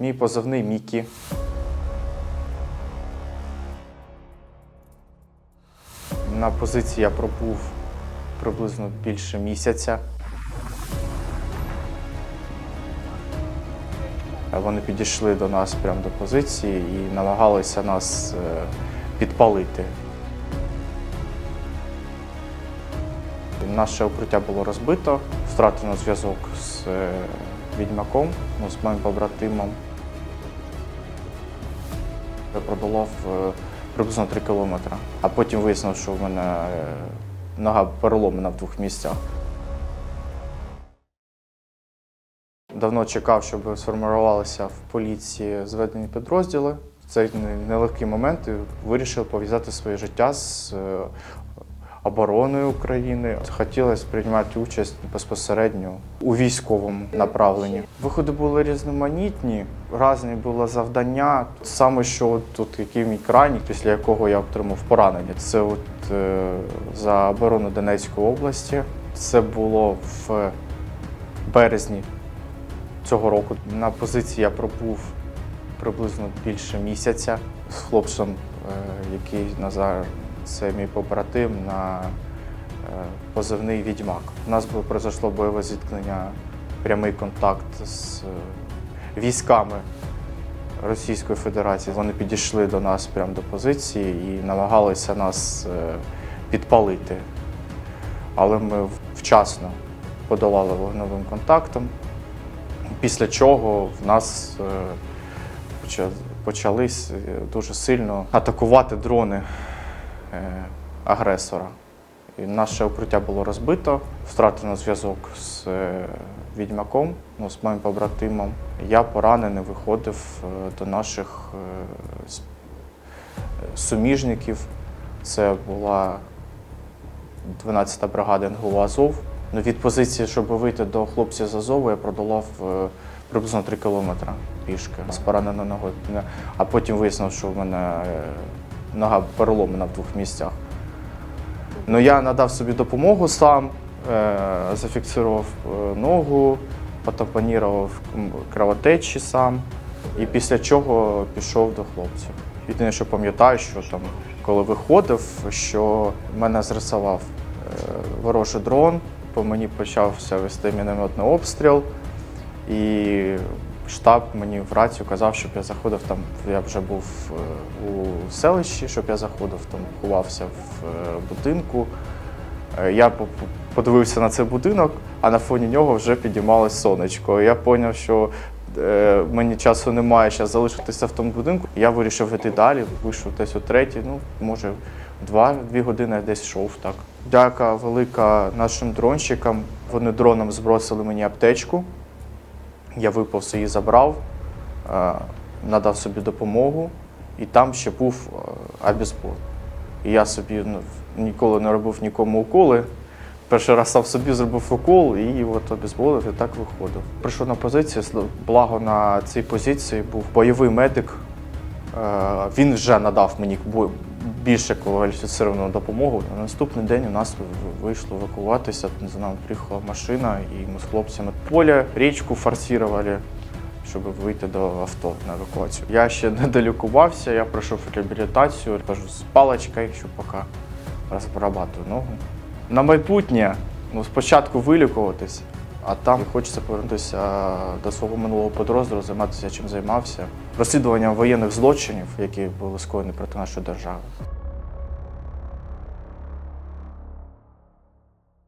Мій позивний Мікі. На позиції я пробув приблизно більше місяця. Вони підійшли до нас прямо до позиції і намагалися нас е, підпалити. Наше укриття було розбито, втратено зв'язок з е, відьмаком, ну, з моїм побратимом. Продолов е, приблизно 3 кілометри, а потім вияснив, що в мене е, нога переломана в двох місцях. Давно чекав, щоб сформувалися в поліції зведені підрозділи. В цей нелегкий момент і вирішив пов'язати своє життя з обороною України. Хотілося приймати участь безпосередньо у військовому направленні. Виходи були різноманітні, різні були завдання. Саме що тут який мій крайній, після якого я отримав поранення. Це от е, за оборону Донецької області. Це було в березні цього року. На позиції я пробув приблизно більше місяця з хлопцем, е, який Назар, це мій побратим на е, позивний відьмак. У нас произошло бойове зіткнення, прямий контакт з е, військами Російської Федерації. Вони підійшли до нас прямо до позиції і намагалися нас е, підпалити. Але ми вчасно подолали вогневим контактом. Після чого в нас почались е, дуже сильно атакувати дрони агресора. І наше укриття було розбито, втратено зв'язок з е, відьмаком, ну, з моїм побратимом. Я поранений виходив е, до наших е, е, суміжників. Це була 12-та бригада НГУ Азов. Ну, від позиції, щоб вийти до хлопців з Азову, я продолав е, приблизно 3 кілометри пішки з пораненою ногою. А потім вияснив, що в мене е, нога переломана в двох місцях. Ну, я надав собі допомогу сам, е, зафіксував е, ногу, потампонірував м, кровотечі сам. І після чого пішов до хлопців. Єдине, що пам'ятаю, що там, коли виходив, що мене зрисував е, ворожий дрон, по мені почався вести мінометний обстріл, і штаб мені в рацію казав, щоб я заходив там. Я вже був е, у селищі, щоб я заходив, там ховався в е, будинку. Е, Я по- по- подивився на цей будинок, а на фоні нього вже підіймалось сонечко. Я зрозумів, що мені часу немає зараз залишитися в тому будинку. Я вирішив йти далі, вийшов десь о третій, ну, може, два, дві години я десь йшов так. Дяка велика нашим дронщикам. Вони дроном збросили мені аптечку. Я виповз її забрав, е, надав собі допомогу, і там ще був е. І я собі ну, ніколи не робив нікому уколи. Перший раз сам собі зробив укол і от обізболив і так виходив. Прийшов на позицію, благо на цій позиції був бойовий медик. Е, Він вже надав мені більше кваліфіціровану допомогу. На наступний день у нас вийшло евакуватися. За нами приїхала машина, і ми з хлопцями поля, річку форсували, щоб вийти до авто на евакуацію. Я ще не долікувався, я пройшов реабілітацію, кажу, з паличкою, що поки розрабатую ногу. На майбутнє ну, спочатку вилікуватись, а там хочеться повернутися до свого минулого підрозділу, займатися чим займався. Розслідуванням воєнних злочинів, які були скоєні проти нашої держави.